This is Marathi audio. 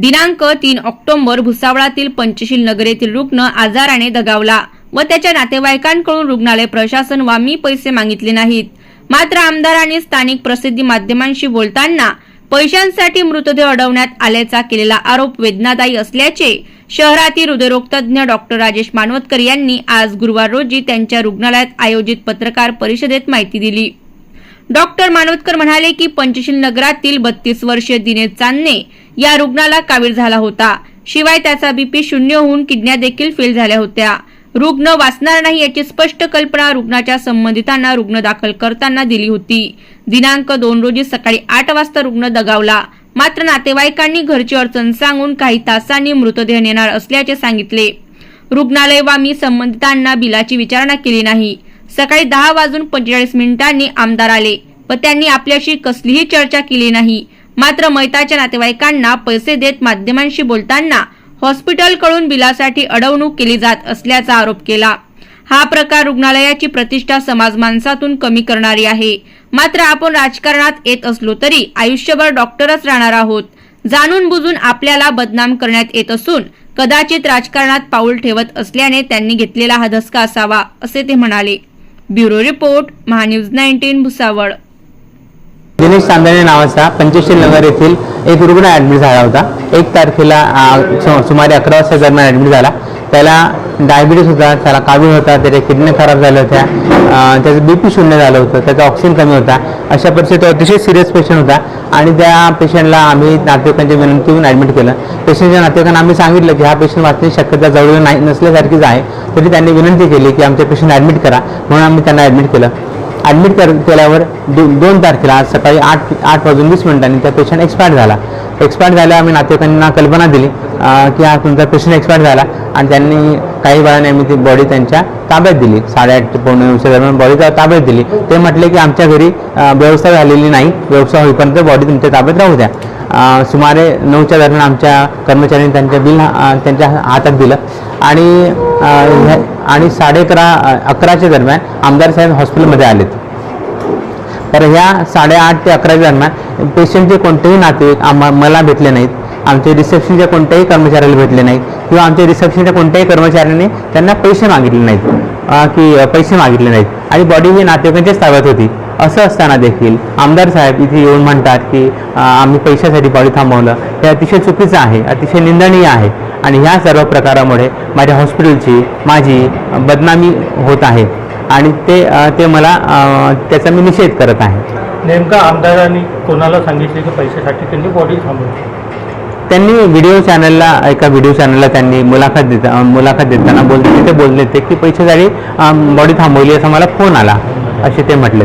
दिनांक तीन ऑक्टोबर भुसावळातील पंचशील नगर येथील रुग्ण आजाराने दगावला व त्याच्या नातेवाईकांकडून रुग्णालय प्रशासन वा मी पैसे मागितले नाहीत. मात्र आमदारांनी स्थानिक प्रसिद्धी माध्यमांशी बोलताना पैशांसाठी मृतदेह अडवण्यात आल्याचा केलेला आरोप वेदनादायी असल्याचे शहरातील हृदयरोग तज्ज्ञ डॉक्टर राजेश मानवतकर यांनी आज गुरुवार रोजी त्यांच्या रुग्णालयात आयोजित पत्रकार परिषदेत माहिती दिली. डॉक्टर मानवतकर म्हणाले की पंचशील नगरातील बत्तीस वर्षीय दिनेश चांदणे या रुग्णाला कावीळ झाला होता. शिवाय त्याचा बीपी शून्य होऊन किडन्या देखील फेल झाल्या होत्या. रुग्ण वाचणार नाही याची स्पष्ट कल्पना रुग्णाच्या संबंधितांना रुग्ण दाखल करताना दिली होती. दिनांक दोन रोजी सकाळी आठ वाजता रुग्ण दगावला. मात्र नातेवाईकांनी घरची अडचण सांगून काही तासांनी मृतदेह नेणार असल्याचे सांगितले. रुग्णालय वा मी संबंधितांना बिलाची विचारणा केली नाही. सकाळी दहा वाजून पंचेचाळीस मिनिटांनी आमदार आले व त्यांनी आपल्याशी कसलीही चर्चा केली नाही. मात्र मैताच्या नातेवाईकांना पैसे देत माध्यमांशी बोलताना हॉस्पिटलकडून बिलासाठी अडवणूक केली जात असल्याचा आरोप केला. हा प्रकार रुग्णालयाची प्रतिष्ठा समाज माणसातून कमी करणारी आहे. मात्र आपण राजकारणात येत असलो तरी आयुष्यभर डॉक्टरच राहणार आहोत. जाणून बुजून आपल्याला बदनाम करण्यात येत असून कदाचित राजकारणात पाऊल ठेवत असल्याने त्यांनी घेतलेला हा धसका असावा असे ते म्हणाले. Bureau report Mahanews nineteen Bhusawal. Dinesh Chandane नावाचा पंचशील नगर येथील एक रुग्ण ॲडमिट झाला होता. एक तारखेला सु- सुमारे अकरा वाजता दरम्यान ॲडमिट झाला. त्याला डायबिटीस होता त्याला कावीळ होता त्याच्या किडनी खराब झाल्या होत्या त्याचं बी पी शून्य झालं होतं त्याचा ऑक्सिजन कमी होता. अशा परिस्थितीत तो अतिशय सिरियस पेशंट होता आणि त्या पेशंटला आम्ही नातेवाईकांच्या विनंतीवरून ॲडमिट केलं. पेशंटच्या नातेवाईकांना आम्ही सांगितलं की हा पेशंट वाचण्याची शक्यता जवळ नाही नसल्यासारखीच आहे. तरी त्यांनी विनंती केली की आमच्या पेशंट ॲडमिट करा म्हणून आम्ही त्यांना ॲडमिट केलं. ॲडमिट कर केल्यावर दो दोन तारखेला आज सकाळी आठ आठ वाजून वीस मिनिटांनी त्या पेशंट एक्सपायर झाला. एक्सपायर झाल्या आम्ही नातेवाईकांना कल्पना दिली की हा तुमचा पेशंट एक्सपायर झाला आणि त्यांनी काही वेळाने आम्ही ती बॉडी त्यांच्या ताब्यात दिली. साडेआठ ते पावणे दरम्यान बॉडी ताब्यात दिली. ते म्हटले की आमच्या घरी व्यवस्था झालेली नाही. व्यवस्था होईपर्यंत बॉडी तुमच्या ताब्यात राहू द्या. सुमारे नऊच्या दरम्यान आमच्या कर्मचाऱ्यांनी त्यांच्या बिल त्यांच्या हातात दिलं. आणि आणि साडे अकरा अकराच्या दरम्यान आमदार साहेब हॉस्पिटलमध्ये आलेत. तर ह्या साडेआठ ते अकराच्या दरम्यान पेशंटचे कोणतेही नातेवाईक आम्हा मला भेटले नाहीत. आमचे रिसेप्शनच्या कोणत्याही कर्मचाऱ्याला भेटले नाहीत. किंवा आमच्या रिसेप्शनच्या कोणत्याही कर्मचाऱ्याने त्यांना पैसे मागितले नाहीत. की पैसे मागितले नाहीत. आणि बॉडी ही नातेवाईकांच्याच ताब्यात होती. असं असताना देखील आमदार साहेब इथे येऊन म्हणतात की आम्ही पैशासाठी बॉडी थांबवलं. हे अतिशय चुकीचं आहे. अतिशय निंदनीय आहे. आणि ह्या सर्व प्रकारामुळे माझ्या हॉस्पिटलची माझी बदनामी होत आहे. आणि ते ते मला त्याचा मी निषेध करत आहे. नेमका आमदारांनी कोणाला सांगितले की पैशासाठी त्यांनी बॉडी थांबवली? त्यांनी व्हिडिओ चॅनलला एका व्हिडिओ चॅनलला त्यांनी मुलाखत देता मुलाखत देताना बोलते ते बोलले ते की पैशासाठी बॉडी थांबवली असा मला फोन आला. असे ते म्हटले.